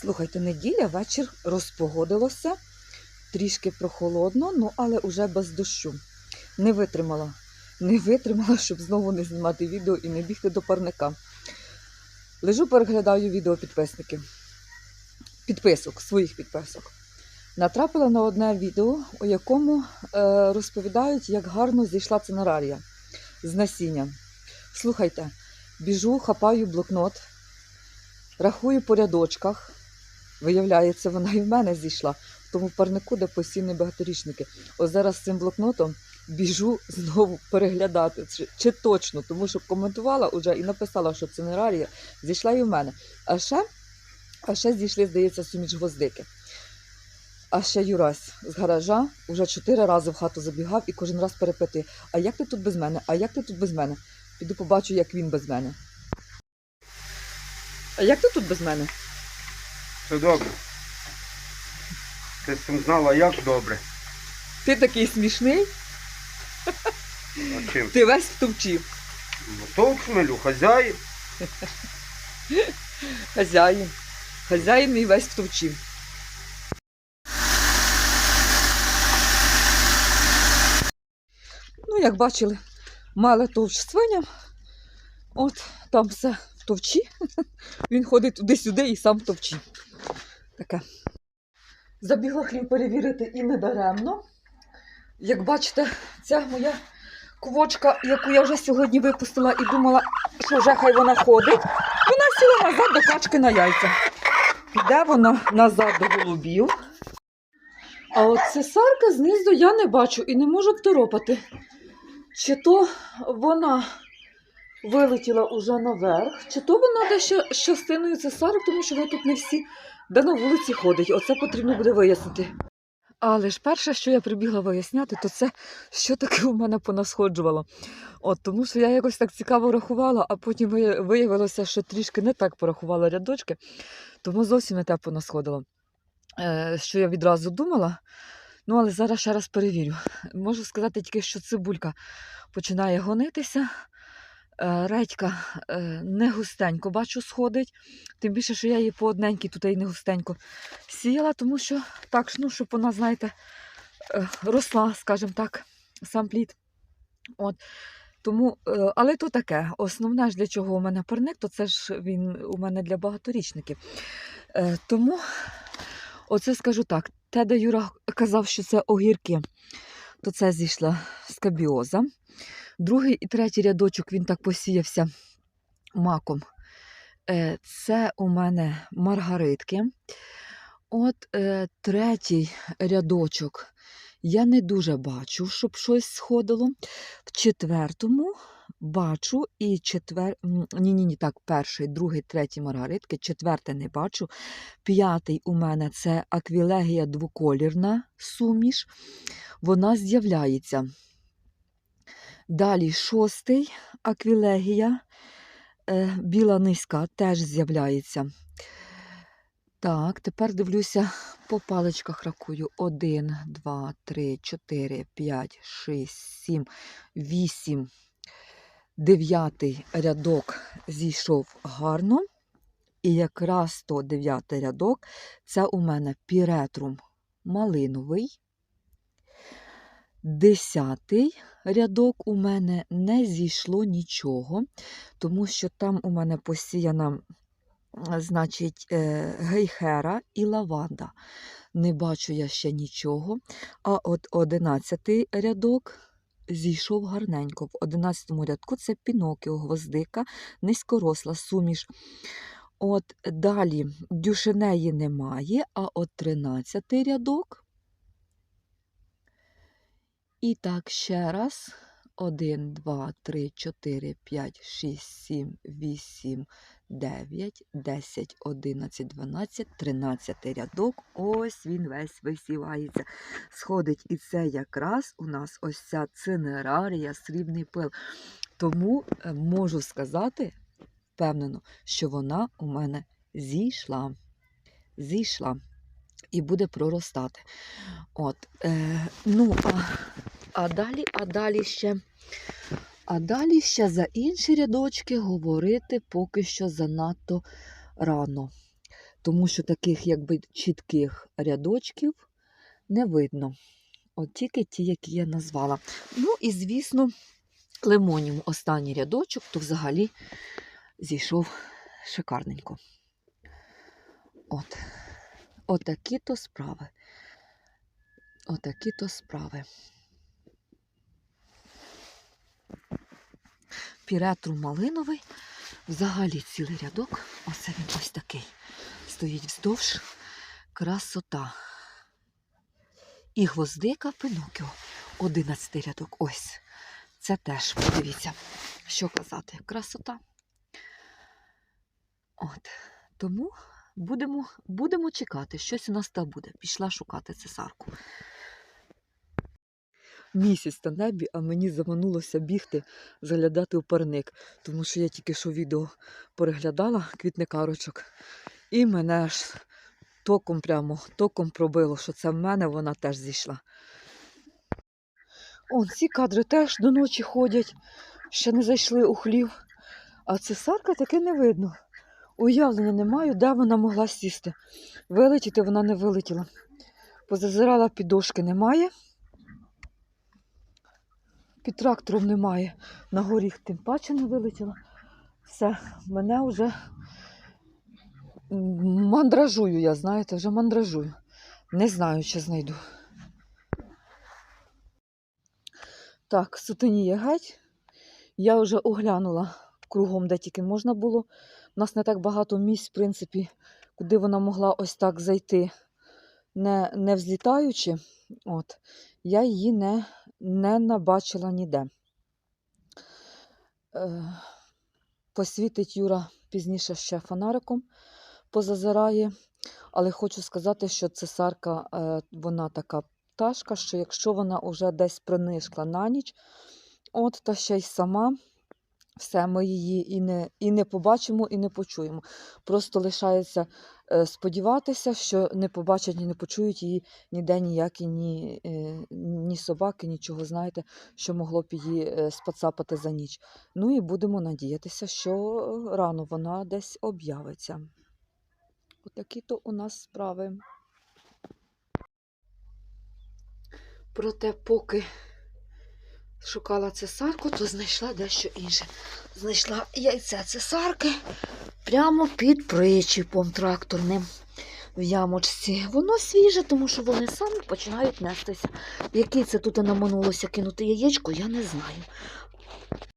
Слухайте, неділя, вечір розпогодилося, трішки прохолодно, ну але уже без дощу. Не витримала. Не витримала, щоб знову не знімати відео і не бігти до парника. Лежу, переглядаю відео підписників. Підписок, своїх підписок. Натрапила на одне відео, у якому е, розповідають, як гарно зійшла цинарарія з насіння. Слухайте, біжу, хапаю блокнот, рахую по рядочках. Виявляється, вона і в мене зійшла в тому парнику, де постійні багаторічники. Ось зараз з цим блокнотом біжу знову переглядати, чи, чи точно, тому що коментувала вже і написала, що це цинерарія зійшла і в мене. А ще, а ще зійшли, здається, суміч гвоздики. А ще Юрась з гаража вже чотири рази в хату забігав і кожен раз перепитує: а як ти тут без мене? А як ти тут без мене? Піду побачу, як він без мене. А як ти тут без мене? Все добре. Ти сам знала, як добре. Ти такий смішний, А чим? ти весь втовчив. Мотов шмелю, хазяїн. Хазяїн. Хазяїн мій весь втовчив. Ну, як бачили, мали товч свиня. От там все в товчі. Він ходить туди-сюди і сам товчі. Таке. Забігла хліб перевірити і не даремно. Як бачите, ця моя квочка, яку я вже сьогодні випустила і думала, що вже хай вона ходить. Вона сіла назад до качки на яйця. Піде вона назад до голубів. А от цесарка знизу я не бачу і не можу второпати. Чи то вона вилетіла уже наверх, чи то вона десь ще з частиною цесарок, тому що вони тут не всі, де на вулиці ходить. Оце потрібно буде вияснити. Але ж перше, що я прибігла виясняти, то це що таке у мене понасходжувало. От, тому що я якось так цікаво рахувала, а потім виявилося, що трішки не так порахувала рядочки, тому зовсім не те понасходило. Е, що я відразу думала. Ну, але зараз ще раз перевірю. Можу сказати тільки, що цибулька починає гонитися. Е, Редька е, не густенько, бачу, сходить. Тим більше, що я її по одненькій тут і не густенько сіяла, тому що так, ну, щоб вона, знаєте, е, росла, скажімо так, сам плід. От. Тому, але то таке. Основне ж для чого у мене парник, то це ж він у мене для багаторічників. Тому, оце скажу так: те, де Юра казав, що це огірки, то це зійшла скабіоза. Другий і третій рядочок він так посіявся маком. Е, Це у мене маргаритки. От е, третій рядочок я не дуже бачу, щоб щось сходило. В четвертому бачу і четвер... Ні, ні, так, перший, другий, третій маргаритки, четверте не бачу. П'ятий у мене це аквілегія двоколірна суміш. Вона з'являється. Далі шостий аквілегія, е, біла низька, теж з'являється. Так, тепер дивлюся по паличках рахую. 1, 2, 3, 4, 5, 6, 7, 8. Дев'ятий рядок зійшов гарно. І якраз то дев'ятий рядок це у мене піретрум малиновий. Десятий рядок у мене не зійшло нічого, тому що там у мене посіяна значить, е, гейхера і лаванда. Не бачу я ще нічого. А от одинадцятий рядок зійшов гарненько. В одинадцятому рядку це пінокіо, гвоздика, низькоросла суміш. От далі дюшинеї немає, а от тринадцятий рядок. І так, ще раз. 1, 2, 3, 4, 5, 6, 7, 8, 9, 10, 11, 12, 13 рядок. Ось він весь висівається. Сходить. І це якраз у нас ось ця цинерарія, срібний пил. Тому е, можу сказати, впевнено, що вона у мене зійшла. Зійшла. І буде проростати. От, е, ну, а, а далі, а далі ще. А далі ще за інші рядочки говорити поки що занадто рано. тому що таких якби чітких рядочків не видно. От тільки ті, які я назвала. Ну і, звісно, лимоніум останній рядочок, то взагалі зійшов шикарненько. От. Отакі то справи. Отакі то справи. Піретру малиновий. Взагалі цілий рядок. Оце він ось такий. Стоїть вздовж. Красота. І гвоздика Пинокіо. Одинадцятий рядок. Ось. Це теж, подивіться, що казати. Красота. От. Тому будемо, будемо чекати, щось у нас там буде. Пішла шукати цесарку. Місяць на небі, а мені заманулося бігти, заглядати у парник, тому що я тільки що відео переглядала квітникарочок, і мене ж током прямо током пробило, що це в мене вона теж зійшла. Он ці кадри теж до ночі ходять, ще не зайшли у хлів. А цесарка таки не видно. Уявлення не маю, де вона могла сісти. Вилетіти вона не вилетіла. Позазирала під дошки немає. Під трактором немає. На горіх тим паче не вилетіла. Все, мене вже мандражую, я, знаєте, вже мандражую. Не знаю, чи знайду. Так, сутеніє геть. Я вже оглянула кругом, де тільки можна було. У нас не так багато місць, в принципі, куди вона могла ось так зайти, не, не взлітаючи. От. Я її не, не набачила ніде. Е, посвітить Юра пізніше ще фонариком, позазирає. Але хочу сказати, що цесарка, е, вона така пташка, що якщо вона вже десь принишкла на ніч, от та ще й сама, все, ми її і не, і не побачимо, і не почуємо. Просто лишається е, сподіватися, що не побачать і не почують її ніде ніякі ні, е, ні собаки, нічого, знаєте, що могло б її е, спацапати за ніч. Ну і будемо надіятися, що рано вона десь об'явиться. Отакі то у нас справи. Проте, поки шукала цесарку, то знайшла дещо інше. Знайшла яйце цесарки прямо під причіпом тракторним в ямочці. Воно свіже, тому що вони самі починають нестися. Який це тут наманулося кинути яєчко, я не знаю.